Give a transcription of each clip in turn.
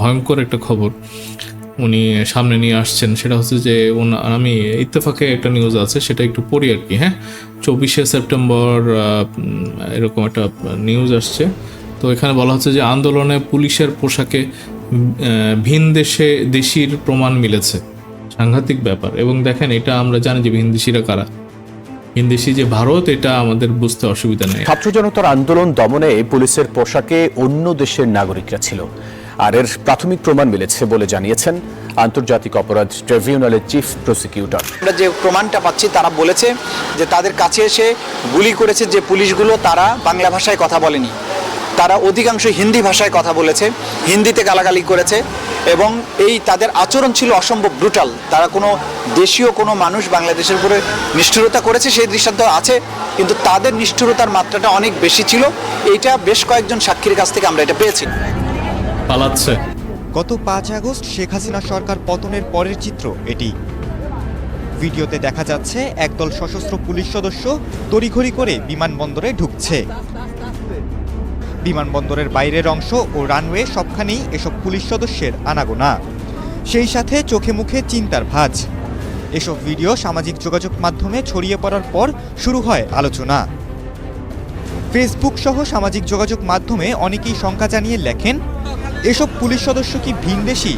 ভয়ঙ্কর একটা খবর উনি সামনে নিয়ে আসছেন। সেটা হচ্ছে যে আমি ইত্তেফাকে একটা নিউজ আছে, সেটা একটু পড়ি আর কি হ্যাঁ? চব্বিশে সেপ্টেম্বর এরকম একটা নিউজ আসছে। তো এখানে বলা হচ্ছে যে আন্দোলনে পুলিশের পোশাকে ভিন দেশে দেশির প্রমাণ মিলেছে। সাংঘাতিক ব্যাপার। এবং দেখেন, এটা আমরা জানি যে ভিনদেশিরা কারা। ভিনদেশি যে ভারত, এটা আমাদের বুঝতে অসুবিধা নেই। ছাত্র জনতার আন্দোলন দমনে পুলিশের পোশাকে অন্য দেশের নাগরিকরা ছিল। আর এর প্রাথমিক প্রমাণ মিলেছে বলে জানিয়েছেন আন্তর্জাতিক অপরাধ ট্রাইব্যুনালের চিফ প্রসিকিউটর। আমরা যে প্রমাণটা পাচ্ছি, তারা বলেছে যে তাদের কাছে এসে গুলি করেছে যে পুলিশগুলো, তারা বাংলা ভাষায় কথা বলেনি। তারা অধিকাংশ হিন্দি ভাষায় কথা বলেছে, হিন্দিতে গালাগালি করেছে এবং এই তাদের আচরণ ছিল অসম্ভব ব্রুটাল তারা কোনো দেশীয় কোনো মানুষ বাংলাদেশের উপরে নিষ্ঠুরতা করেছে, সেই দৃষ্টান্ত আছে, কিন্তু তাদের নিষ্ঠুরতার মাত্রাটা অনেক বেশি ছিল। এইটা বেশ কয়েকজন সাক্ষীর কাছ থেকে আমরা এটা পেয়েছি। পালাচ্ছে। গত পাঁচ আগস্ট শেখ হাসিনা সরকার পতনের পরের চিত্র এটি। ভিডিওতে দেখা যাচ্ছে, একদল সশস্ত্র পুলিশ সদস্য তড়িঘড়ি করে বিমানবন্দরে ঢুকছে। বিমানবন্দরের বাইরের অংশ ও রানওয়ে সবখানেই এসব পুলিশ সদস্যের আনাগোনা। সেই সাথে চোখে মুখে চিন্তার ভাঁজ। এসব ভিডিও সামাজিক যোগাযোগ মাধ্যমে ছড়িয়ে পড়ার পর শুরু হয় আলোচনা। ফেসবুক সহ সামাজিক যোগাযোগ মাধ্যমে অনেকেই শঙ্কা জানিয়ে লেখেন, এসব পুলিশ সদস্য কি ভিনদেশি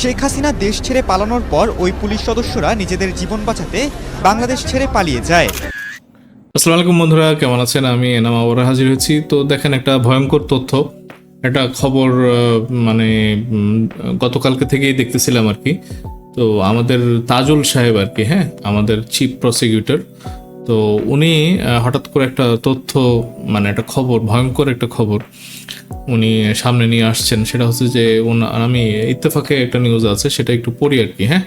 শেখ হাসিনা দেশ ছেড়ে পালানোর পর ওই পুলিশ সদস্যরা নিজেদের জীবন বাঁচাতে বাংলাদেশ ছেড়ে পালিয়ে যায়। আসসালামু আলাইকুম বন্ধুরা, কেমন আছেন? আমি এনাম আবার হাজির হয়েছি। তো দেখেন, একটা ভয়ঙ্কর তথ্য, একটা খবর মানে গতকালকে থেকেই দেখতেছিলাম আর কি। তো আমাদের তাজুল সাহেব আর কি হ্যাঁ আমাদের চিফ প্রসিকিউটর তো উনি হঠাৎ করে একটা তথ্য মানে একটা খবর, ভয়ঙ্কর একটা খবর উনি সামনে নিয়ে আসছেন। সেটা হচ্ছে যে আমি ইত্তেফাকে একটা নিউজ আছে, সেটা একটু পড়ি আর কি হ্যাঁ?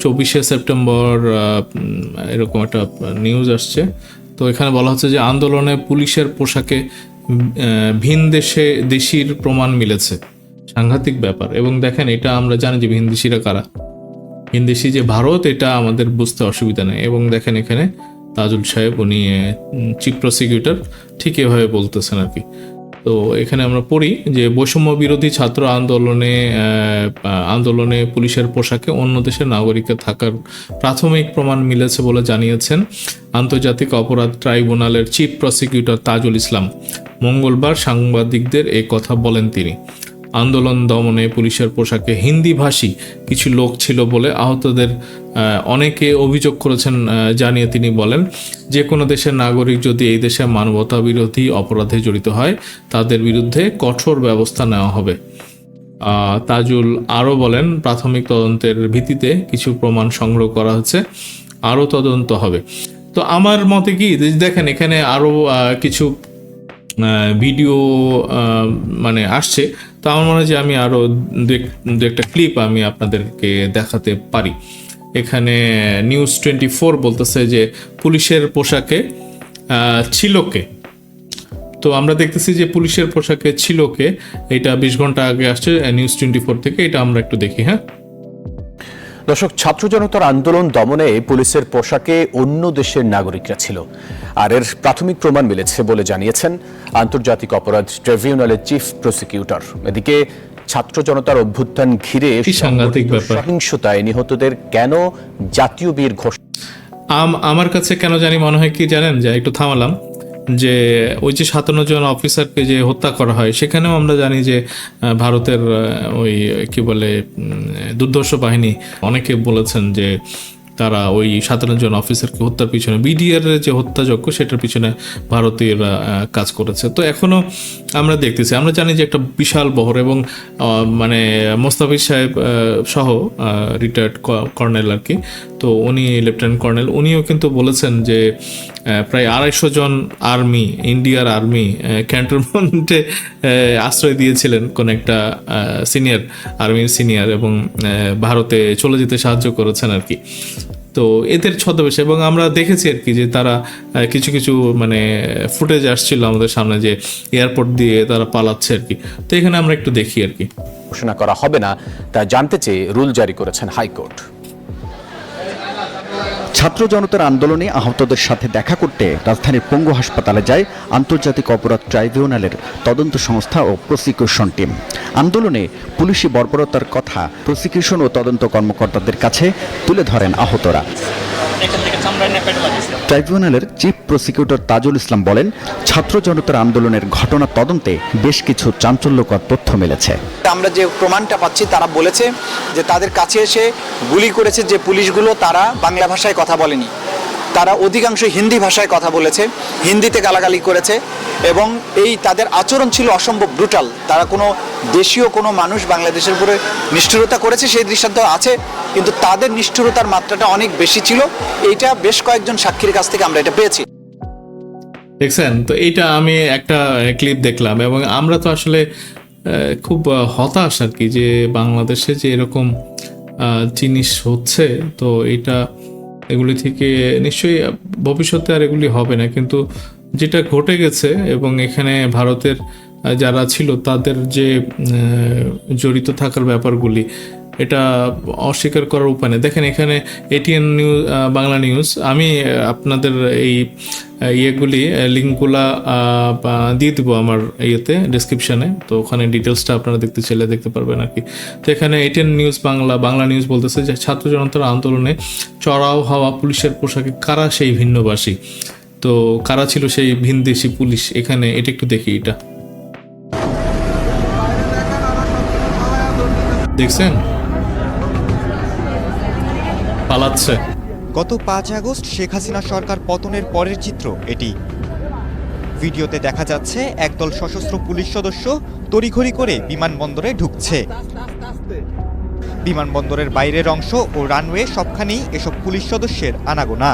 চব্বিশে সেপ্টেম্বর এরকম একটা নিউজ আসছে। তো এখানে বলা হচ্ছে যে আন্দোলনে পুলিশের পোশাকে ভিন দেশে দেশির প্রমাণ মিলেছে। সাংঘাতিক ব্যাপার। এবং দেখেন, এটা আমরা জানি যে ভিনদেশিরা কারা। ভিনদেশি যে ভারত, এটা আমাদের বুঝতে অসুবিধা নেই। এবং দেখেন এখানে তাজুল সাহেব, উনি চিফ প্রসিকিউটর ঠিক এভাবে বলতেছেন আর কি। তো এখানে আমরা পড়ি যে বৈষম্য বিরোধী ছাত্র আন্দোলনে আন্দোলনে পুলিশের পোশাকে অন্য দেশের নাগরিকের থাকার প্রাথমিক প্রমাণ মিলেছে বলে জানিয়েছেন আন্তর্জাতিক অপরাধ ট্রাইব্যুনালের চিফ প্রসিকিউটর তাজুল ইসলাম। মঙ্গলবার সাংবাদিকদের এই কথা বলেন তিনি। আন্দোলন দমনে পুলিশের পোশাকে হিন্দি ভাষী কিছু লোক ছিল বলে আহতদের অনেকে অভিযোগ করেছেন জানিয়ে তিনি বলেন, যে কোনো দেশের নাগরিক যদি এই দেশে মানবতা বিরোধী অপরাধে জড়িত হয়, তাদের বিরুদ্ধে কঠোর ব্যবস্থা নেওয়া হবে। তাজুল আরও বলেন, প্রাথমিক তদন্তের ভিত্তিতে কিছু প্রমাণ সংগ্রহ করা হচ্ছে, আরও তদন্ত হবে। তো আমার মতে কি, দেখেন এখানে আরও কিছু ভিডিও মানে আসছে, তো আমার মনে হয় যে আমি আরও দু একটা ক্লিপ আমি আপনাদেরকে দেখাতে পারি। এখানে নিউজ টোয়েন্টি ফোর বলতেছে যে, পুলিশের পোশাকে ছিল কে? তো আমরা দেখতেছি যে, পুলিশের পোশাকে ছিল কে? এটা বিশ ঘণ্টা আগে আসছে নিউজ টোয়েন্টি ফোর থেকে, এটা আমরা একটু দেখি হ্যাঁ? দর্শক ছাত্র জনতার আন্দোলন দমনে পুলিশের পোশাকে অন্য দেশের নাগরিকরা ছিল। আর এর প্রাথমিক প্রমাণ মিলেছে বলে জানিয়েছেন আন্তর্জাতিক অপরাধ ট্রাইব্যুনালের চিফ প্রসিকিউটর। এদিকে ছাত্র জনতার অভ্যুত্থান ঘিরে সাংঘাতিক সহিংসতায় নিহতদের কেন জাতীয় বীর ঘোষণা আম আমার কাছে কেন জানি মনে হয় কি জানেন? যে একটু থামালাম। যে ওই যে সাতান্ন জন অফিসারকে যে হত্যা করা হয়, সেখানেও আমরা জানি যে ভারতের ওই, কি বলে দুর্ধর্ষ বাহিনী, অনেকে বলেছেন যে তারা ওই সাতান্ন জন অফিসারকে হত্যার পিছনে বিডিআর যে হত্যাযজ্ঞ, সেটার পিছনে ভারতীয়রা কাজ করেছে। তো এখনও আমরা দেখতেছি, আমরা জানি যে একটা বিশাল বহর এবং মানে মোস্তাফিজ সাহেব সহ রিটায়ার্ড কর্নেল আর কি। তো উনি লেফটেন্যান্ট কর্নেল, উনিও কিন্তু বলেছেন যে প্রায় আড়াইশো জন আর্মি ইন্ডিয়ার আর্মি ক্যান্টনমেন্টে আশ্রয় দিয়েছিলেন কোন একটা সিনিয়র আর্মির সিনিয়র এবং ভারতে চলে যেতে সাহায্য করেছেন আর কি। তো এদের ছদ্মবেশ, এবং আমরা দেখেছি আর কি যে তারা কিছু কিছু মানে ফুটেজ আসছিল আমাদের সামনে যে এয়ারপোর্ট দিয়ে তারা পালাচ্ছে আর কি। তো এখানে আমরা একটু দেখি আর কি। ঘোষণা করা হবে না, তা জানতে চেয়ে রুল জারি করেছেন হাইকোর্ট। ছাত্র জনতার আন্দোলনে আহতদের সাথে দেখা করতে রাজধানীর পঙ্গু হাসপাতালে যায় আন্তর্জাতিক অপরাধ ট্রাইব্যুনালের তদন্ত সংস্থা ও প্রসিকিউশন টিম। আন্দোলনে পুলিশি বর্বরতার কথা প্রসিকিউশন ও তদন্ত কর্মকর্তাদের কাছে তুলে ধরেন আহতরা। ট্রাইব্যুনালের চিফ প্রসিকিউটর তাজুল ইসলাম বলেন, ছাত্র জনতার আন্দোলনের ঘটনা তদন্তে বেশ কিছু চাঞ্চল্যকর তথ্য মিলেছে। আমরা যে প্রমাণটা পাচ্ছি, তারা বলেছে যে তাদের কাছে এসে গুলি করেছে যে পুলিশগুলো, তারা বাংলা ভাষায় কথা বলেনি। তারা অধিকাংশ হিন্দি ভাষায় কথা বলেছে, হিন্দিতে গালাগালি করেছে এবং এই তাদের আচরণ ছিল অসম্ভব ব্রুটাল তারা কোনো দেশীয় কোনো মানুষ বাংলাদেশের উপরে নিষ্ঠুরতা করেছে, সেই দৃষ্টান্ত আছে, কিন্তু তাদের নিষ্ঠুরতার মাত্রাটা অনেক বেশি ছিল। এইটা বেশ কয়েকজন সাক্ষীর কাছ থেকে আমরা এটা পেয়েছি। দেখছেন, তো এইটা আমি একটা ক্লিপ দেখলাম এবং আমরা তো আসলে খুব হতাশ আর কি যে বাংলাদেশে যে এরকম জিনিস হচ্ছে, তো এটা এগুলি থেকে নিশ্চয়ই ভবিষ্যতে আর এগুলি হবে না। কিন্তু যেটা ঘটে গেছে এবং এখানে ভারতের যারা ছিল তাদের যে জড়িত থাকার ব্যাপারগুলি এটা অস্বীকার করার উপায় নেই। দেখেন এখানে এটিএন নিউজ বাংলা নিউজ আমি আপনাদের এই ইয়েগুলি লিঙ্কগুলা দিয়ে দিব আমার ইয়েতে ডিসক্রিপশনে তো ওখানে ডিটেলসটা আপনারা দেখতে চাইলে দেখতে পারবেন আর কি। তো এখানে ATN news Bangla Bangla news বলতেছে যে ছাত্র জনতার আন্দোলনে চড়াও হওয়া পুলিশের পোশাকে কারা সেই ভিন্নবাসী? তো কারা ছিল সেই ভিনদেশি পুলিশ? এখানে এটা একটু দেখি এটা। দেখছেন? পালাচ্ছে। গত পাঁচ আগস্ট শেখ হাসিনা সরকার পতনের পরের চিত্র এটি। ভিডিওতে দেখা যাচ্ছে, একদল সশস্ত্র পুলিশ সদস্য তড়িঘড়ি করে বিমানবন্দরে ঢুকছে। বিমানবন্দরের বাইরের অংশ ও রানওয়ে সবখানেই এসব পুলিশ সদস্যের আনাগোনা।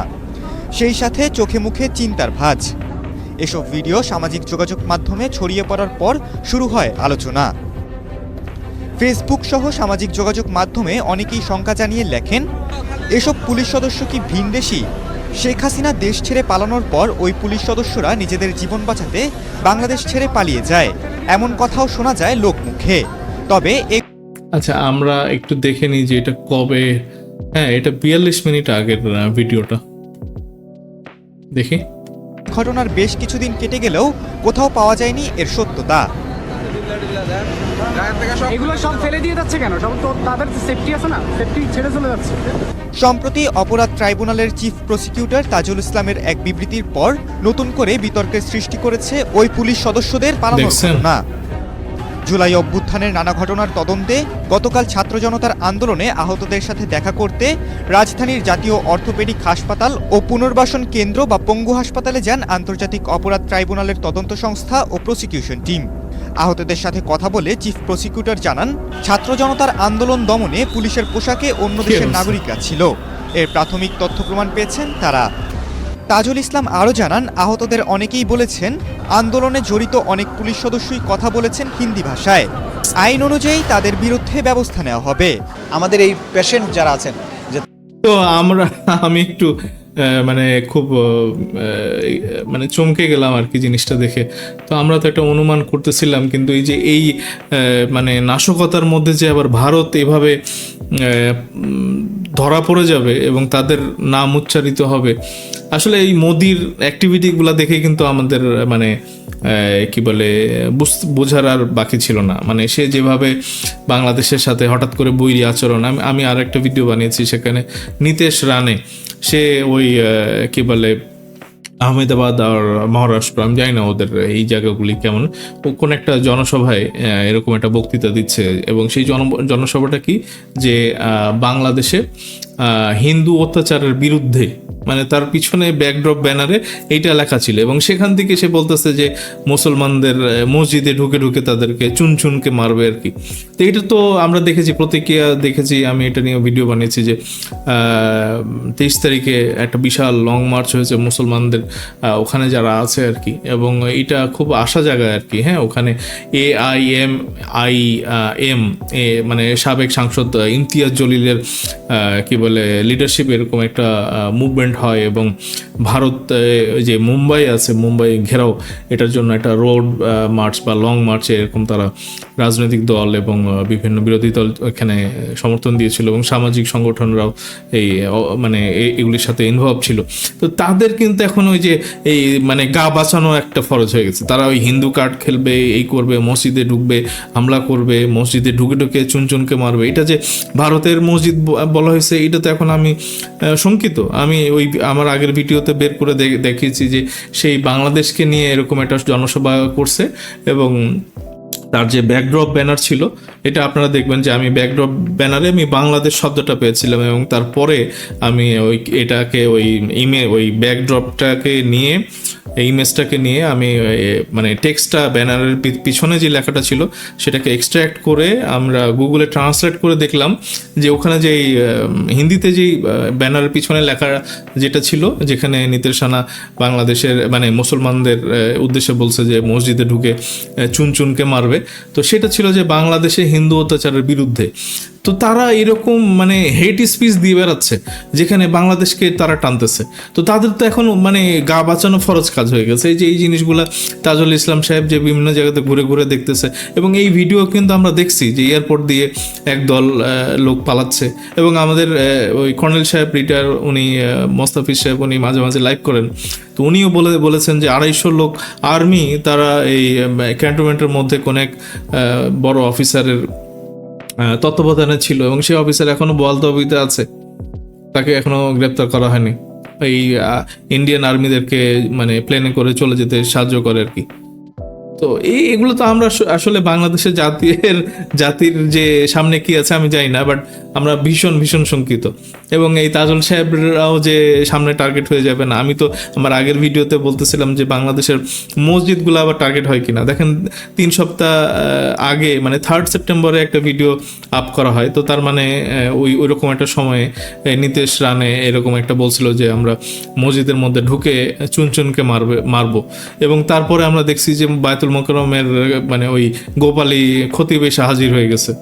সেই সাথে চোখে মুখে চিন্তার ভাঁজ। এসব ভিডিও সামাজিক যোগাযোগ মাধ্যমে ছড়িয়ে পড়ার পর শুরু হয় আলোচনা। ফেসবুক সহ সামাজিক যোগাযোগ মাধ্যমে অনেকেই শঙ্কা জানিয়ে লেখেন এসব পুলিশ সদস্য কি ভিনদেশি শেখ হাসিনা দেশ ছেড়ে পালানোর পর ওই পুলিশ সদস্যরা নিজেদের জীবন বাঁচাতে বাংলাদেশ ছেড়ে পালিয়ে যায়। এমন কথাও শোনা যায় লোকমুখে। তবে আচ্ছা আমরা একটু দেখে নিই যে এটা কবে হ্যাঁ এটা বিয়াল্লিশ মিনিট আগের ভিডিওটা। দেখি। ঘটনার বেশ কিছুদিন কেটে গেলেও কোথাও পাওয়া যায়নি এর সত্যতা। এগুলো সব ফেলে দিয়ে যাচ্ছে কেন? সব তো তাদের সেফটি আছে না? সেফটি ছেড়ে চলে যাচ্ছে। সম্প্রতি অপরাধ ট্রাইব্যুনালের চিফ প্রসিকিউটর তাজুল ইসলামের এক বিবৃতির পর নতুন করে বিতর্কের সৃষ্টি করেছে ওই পুলিশ সদস্যদের পালানোর ঘটনা। জুলাই অভ্যুত্থানের নানা ঘটনার তদন্তে গতকাল ছাত্র জনতার আন্দোলনে আহতদের সাথে দেখা করতে রাজধানীর জাতীয় অর্থোপেডিক হাসপাতাল ও পুনর্বাসন কেন্দ্র বা পঙ্গু হাসপাতালে যান আন্তর্জাতিক অপরাধ ট্রাইব্যুনালের তদন্ত সংস্থা ও প্রসিকিউশন টিম। আহতদের সাথে কথা বলে চিফ প্রসিকিউটর জানান ছাত্র জনতার আন্দোলন দমনে পুলিশের পোশাকে অন্য দেশের? নাগরিকরা ছিল। এর প্রাথমিক তথ্য প্রমাণ পেয়েছেন তারা। তাজুল ইসলাম আরও জানান আহতদের অনেকেই বলেছেন আন্দোলনে জড়িত অনেক পুলিশ সদস্যই কথা বলেছেন হিন্দি ভাষায়। আইন অনুযায়ী তাদের বিরুদ্ধে ব্যবস্থা নেওয়া হবে। আমাদের এই পেশেন্ট যারা আছেন যে তো আমরা আমি একটু মানে খুব মানে চমকে গেলাম আর কি জিনিসটা দেখে। তো আমরা তো একটা অনুমান করতেছিলাম, কিন্তু এই যে এই মানে নাশকতার মধ্যে যে আবার ভারত এভাবে ধরা পড়ে যাবে এবং তাদের নাম উচ্চারিত হবে, আসলে এই মোদির অ্যাক্টিভিটিগুলো দেখে কিন্তু আমাদের মানে কি বলে, বুঝ- বোঝার আর বাকি ছিল না। মানে সে যেভাবে বাংলাদেশের সাথে হঠাৎ করে বৈরী আচরণ, আমি আমি আর একটা ভিডিও বানিয়েছি সেখানে, নিতেশ রানে সে ওই কি বলে, আহমেদাবাদ আর মহারাষ্ট্র, আমি জানি না ওদের এই জায়গাগুলি কেমন। কোন একটা জনসভায় এরকম একটা বক্তৃতা দিচ্ছে এবং সেই জন, জনসভাটা কি? যে বাংলাদেশে হিন্দু অত্যাচারের বিরুদ্ধে মানে তার পিছনে ব্যাকড্রপ ব্যানারে এইটা লেখা ছিল। এবং সেখান থেকে সে বলতেছে যে মুসলমানদের মসজিদে ঢুকে ঢুকে তাদেরকে চুন চুনকে মারবে আর কি। তো এটা তো আমরা দেখেছি, প্রতিক্রিয়া দেখেছি, আমি এটা নিয়ে ভিডিও বানিয়েছি যে তেইশ তারিখে একটা বিশাল লং মার্চ হয়েছে মুসলমানদের ওখানে যারা আছে আর কি। এবং এটা খুব আশা জায়গায় আর কি হ্যাঁ ওখানে A I M I M A মানে সাবেক সাংসদ ইমতিয়াজ জলিলের কি বলে লিডারশিপ এরকম একটা মুভমেন্ট হয় এবং ভারত যে মুম্বাই আছে, মুম্বাই ঘেরাও, এটার জন্য একটা রোড মার্চ বা লং মার্চে এরকম তারা রাজনৈতিক দল এবং বিভিন্ন বিরোধী দল এখানে সমর্থন দিয়েছিল এবং সামাজিক সংগঠনরাও এই মানে এগুলির সাথে ইনভলভ ছিল। তো তাদের কিন্তু এখন ওই যে এই মানে গা বাঁচানো একটা ফরজ হয়ে গেছে। তারা ওই হিন্দু কার্ড খেলবে, এই করবে, মসজিদে ঢুকবে, হামলা করবে, মসজিদে ঢুকে ঢুকে চুনচুনকে মারবে। এটা যে ভারতের মসজিদ বলা হয়েছে, এটা তো এখন আমি শঙ্কিত। আমি ওই আমার আগের ভিডিওতে বের করে দেখিয়েছি যে সেই বাংলাদেশকে নিয়ে এরকম একটা জনসভা করছে এবং তার যে ব্যাকড্রপ ব্যানার ছিল এটা আপনারা দেখবেন যে আমি ব্যাকড্রপ ব্যানারে আমি বাংলাদেশ শব্দটা পেয়েছিলাম এবং তারপরে আমি ওই এটাকে ওই ইমে ওই ব্যাকড্রপটাকে নিয়ে এই ইমেজটাকে নিয়ে আমি মানে টেক্সটটা ব্যানারের পিছনে যে লেখাটা ছিল সেটাকে এক্সট্র্যাক্ট করে আমরা গুগলে ট্রান্সলেট করে দেখলাম যে ওখানে যেই হিন্দিতে যেই ব্যানারের পিছনে লেখা যেটা ছিল যেখানে নিতেশানা বাংলাদেশের মানে মুসলমানদের উদ্দেশ্যে বলছে যে মসজিদে ঢুকে আহ, চুনচুনকে মারবে। তো সেটা ছিল যে বাংলাদেশে হিন্দু অত্যাচারের বিরুদ্ধে। তো তারা এরকম মানে হেট স্পিচ দিয়ে বেড়াচ্ছে যেখানে বাংলাদেশকে তারা টানতেছে। তো তাদের তো এখন মানে গা বাঁচানো ফরজ কাজ হয়ে গেছে। এই যে এই জিনিসগুলা তাজুল ইসলাম সাহেব যে বিভিন্ন জায়গাতে ঘুরে ঘুরে দেখতেছে এবং এই ভিডিও কিন্তু আমরা দেখছি যে এয়ারপোর্ট দিয়ে একদল আহ, লোক পালাচ্ছে এবং আমাদের ওই কর্নেল সাহেব রিটায়ার উনি মোস্তাফিজ সাহেব উনি মাঝে মাঝে লাইভ করেন। তো উনিও বলে বলেছেন যে আড়াইশো লোক আর্মি তারা এই ক্যান্টনমেন্টের মধ্যে কোনো এক বড় অফিসারের তত্ত্বাবধানে ছিল এবং সেই অফিসার এখনও বল তবিতে আছে। তাকে এখনও গ্রেপ্তার করা হয়নি। এই ইন্ডিয়ান আর্মিদেরকে মানে প্লেনে করে চলে যেতে সাহায্য করে আর কি। তো এই, এগুলো তো আমরা আসলে বাংলাদেশের জাতির জাতির যে সামনে কি আছে আমি জানি না বাট আমরা ভীষণ ভীষণ শঙ্কিত। এবং এই তাজল সাহেবরাও যে সামনে টার্গেট হয়ে যাবে না, আমি তো আমার আগের ভিডিওতে বলতেছিলাম যে বাংলাদেশের মসজিদগুলো আবার টার্গেট হয় কিনা। দেখেন, তিন সপ্তাহ আগে মানে থার্ড সেপ্টেম্বরে একটা ভিডিও আপ করা হয়। তো তার মানে ওই, ওইরকম একটা সময়ে নীতিশ রানে এরকম একটা বলছিল যে আমরা মসজিদের মধ্যে ঢুকে চুনচুনকে মারবে, মারবো। এবং তারপরে আমরা দেখছি যে বায়তুল মোকরমের মানে ওই গোপালী এসে হাজির হয়ে গেছে।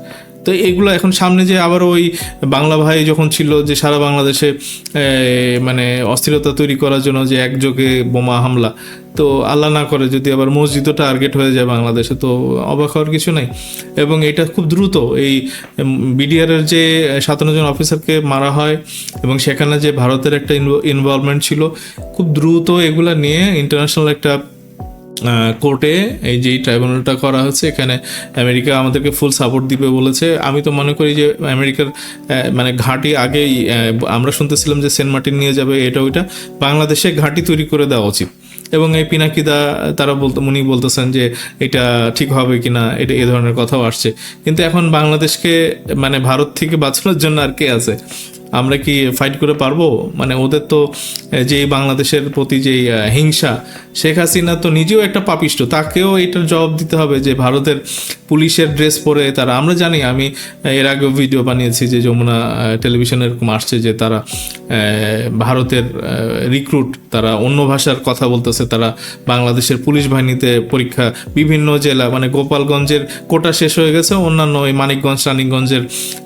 তো এগুলো এখন সামনে যে আবার ওই বাংলা ভাই যখন ছিল যে সারা বাংলাদেশে মানে অস্থিরতা তৈরি করার জন্য যে একযোগে বোমা হামলা, তো আল্লাহ না করে যদি আবার মসজিদও টার্গেট হয়ে যায় বাংলাদেশে, তো অবাক হওয়ার কিছু নাই। এবং এটা খুব দ্রুত এই বিডিআরের যে সাতান্ন জন অফিসারকে মারা হয় এবং সেখানে যে ভারতের একটা ইনভলভমেন্ট ছিল, খুব দ্রুত এগুলা নিয়ে ইন্টারন্যাশনাল একটা কোর্টে এই যে ট্রাইব্যুনালটা করা হচ্ছে এখানে আমেরিকা আমাদেরকে ফুল সাপোর্ট দিবে বলেছে। আমি তো মনে করি যে আমেরিকার মানে ঘাঁটি আগেই আমরা শুনতেছিলাম যে সেন্ট মার্টিন নিয়ে যাবে এটা ওইটা বাংলাদেশে ঘাঁটি তৈরি করে দেওয়া উচিত। এবং এই পিনাকিদা তারা বলতে উনি বলতেছেন যে এটা ঠিক হবে কিনা এটা এ ধরনের কথাও আসছে। কিন্তু এখন বাংলাদেশকে মানে ভারত থেকে বাঁচানোর জন্য আর কে আছে? আমরা কি ফাইট করে পারব? মানে ওদের তো আহ, যে বাংলাদেশের প্রতি যে আহ, হিংসা শেখ হাসিনা তো নিজেও একটা পাপিষ্ট, তাকেও এটার জবাব দিতে হবে যে ভারতের পুলিশের ড্রেস পরে তারা, আমরা জানি, আমি এর আগেও ভিডিও বানিয়েছি যে যমুনা টেলিভিশনে এরকম আসছে যে তারা ভারতের রিক্রুট তারা অন্য ভাষার কথা বলতেছে, তারা বাংলাদেশের পুলিশ বাহিনীতে পরীক্ষা, বিভিন্ন জেলা মানে গোপালগঞ্জের কোটা শেষ হয়ে গেছে, অন্যান্য ওই মানিকগঞ্জ রানীগঞ্জের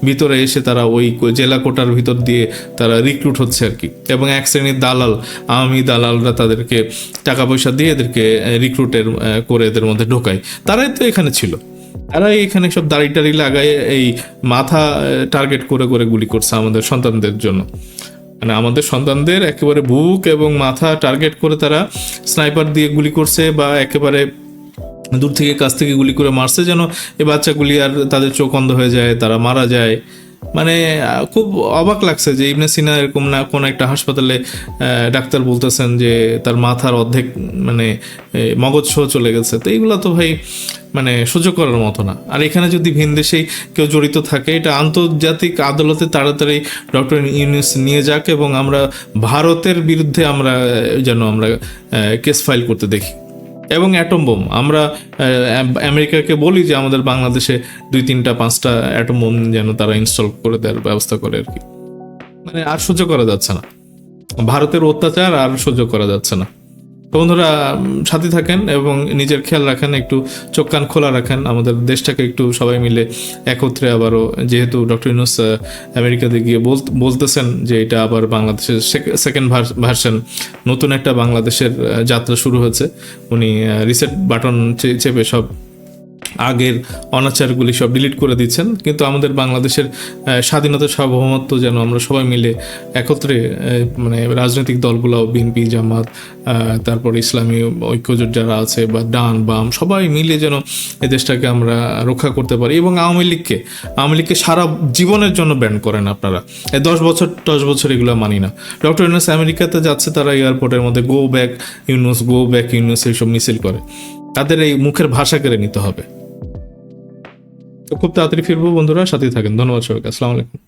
ভিতরে এসে তারা ওই জেলা কোটার ভিতর দিয়ে তারা রিক্রুট হচ্ছে আর কি। এবং এক শ্রেণির দালাল, আওয়ামী দালালরা তাদেরকে টাকা পয়সা দিয়ে এদেরকে রিক্রুটের করে এদের মধ্যে ঢোকায়। তারাই তো এখানে ছিল। তারা এখানে সব দাড়ি টাড়ি লাগায়, এই মাথা টার্গেট করে করে গুলি করছে আমাদের সন্তানদের জন্য। মানে আমাদের সন্তানদের একেবারে বুক এবং মাথা টার্গেট করে তারা স্নাইপার দিয়ে গুলি করছে বা একেবারে দূর থেকে, কাছ থেকে গুলি করে মারছে যেন এই বাচ্চাগুলি আর তাদের চোখ অন্ধ হয়ে যায়, তারা মারা যায়। মানে খুব অবাক লাগছে যে ইবনে সিনা এরকম না কোন একটা হাসপাতালে ডাক্তার বলতেছেন যে তার মাথার অর্ধেক মানে মগজ সহ চলে গেছে। তো এইগুলো তো ভাই মানে সহ্য করার মতো না। আর এখানে যদি ভিন দেশেই কেউ জড়িত থাকে, এটা আন্তর্জাতিক আদালতে তাড়াতাড়ি ডক্টর ইউনিস নিয়ে যাক এবং আমরা ভারতের বিরুদ্ধে আমরা যেন আমরা কেস ফাইল করতে দেখি। এবং অ্যাটম বোম আমরা আমেরিকাকে বলি যে আমাদের বাংলাদেশে দুই তিনটা, পাঁচটা অ্যাটম বোম যেন তারা ইনস্টল করে দেওয়ার ব্যবস্থা করে আর কি। মানে আর সহ্য করা যাচ্ছে না। ভারতের অত্যাচার আর সহ্য করা যাচ্ছে না। বন্ধুরা সাথে থাকেন এবং নিজের খেয়াল রাখেন, একটু চোখ কান খোলা রাখেন। আমাদের দেশটাকে একটু সবাই মিলে একত্রে আবারও, যেহেতু ডক্টর ইউনুস আমেরিকাতে গিয়ে বল- বলতেছেন যে এটা আবার বাংলাদেশের সেকেন্ড ভার্সন নতুন একটা বাংলাদেশের যাত্রা শুরু হয়েছে। উনি রিসেট বাটন চেপে সব আগের অনাচারগুলি সব ডিলিট করে দিচ্ছেন। কিন্তু আমাদের বাংলাদেশের স্বাধীনতা সার্বভৌমত্ব যেন আমরা সবাই মিলে একত্রে মানে রাজনৈতিক দলগুলো বিএনপি জামাত তারপর ইসলামী ঐক্যজোট যারা আছে বা ডান, বাম, সবাই মিলে যেন এ দেশটাকে আমরা রক্ষা করতে পারি এবং আওয়ামী লীগকে আওয়ামী লীগকে সারা জীবনের জন্য ব্যান করেন আপনারা। এই দশ বছর দশ বছর এগুলো মানি না। ডক্টর ইউনুস আমেরিকাতে যাচ্ছে, তারা এয়ারপোর্টের মধ্যে go back Yunus go back Yunus, এইসব মিছিল করে। তাদের এই মুখের ভাষা কেড়ে নিতে হবে। খুব তাড়াতাড়ি ফিরবো বন্ধুরা সাথেই থাকেন। ধন্যবাদ সবাইকে। আসসালামু আলাইকুম।